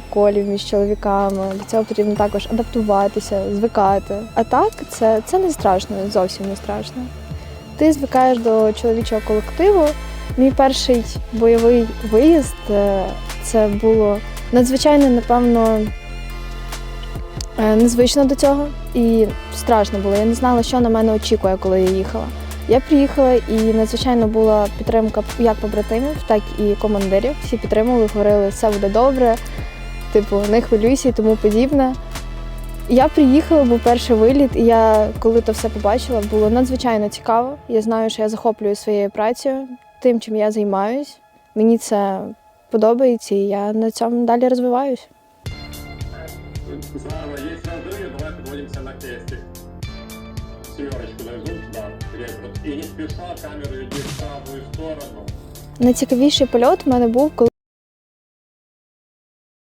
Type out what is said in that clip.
приколів між чоловіками. До цього потрібно також адаптуватися, звикати. А так, це, це не страшно, зовсім не страшно. Ти звикаєш до чоловічого колективу. Мій перший бойовий виїзд е, це було надзвичайно, напевно, е, незвично до цього і страшно було. Я не знала, що на мене очікує, коли я їхала. Я приїхала і надзвичайно була підтримка як побратимів, так і командирів. Всі підтримували, говорили, все буде добре, типу, не хвилюйся і тому подібне. Я приїхала, був перший виліт, і я, коли то все побачила, було надзвичайно цікаво. Я знаю, що я захоплююсь своєю працею, тим, чим я займаюсь. Мені це подобається, і я на цьому далі розвиваюсь. Есть раздумья, давай подводимся на зум, да, крест. Вот. И не спеша камеру иди в сторону. Найцікавіший польот в мене був, коли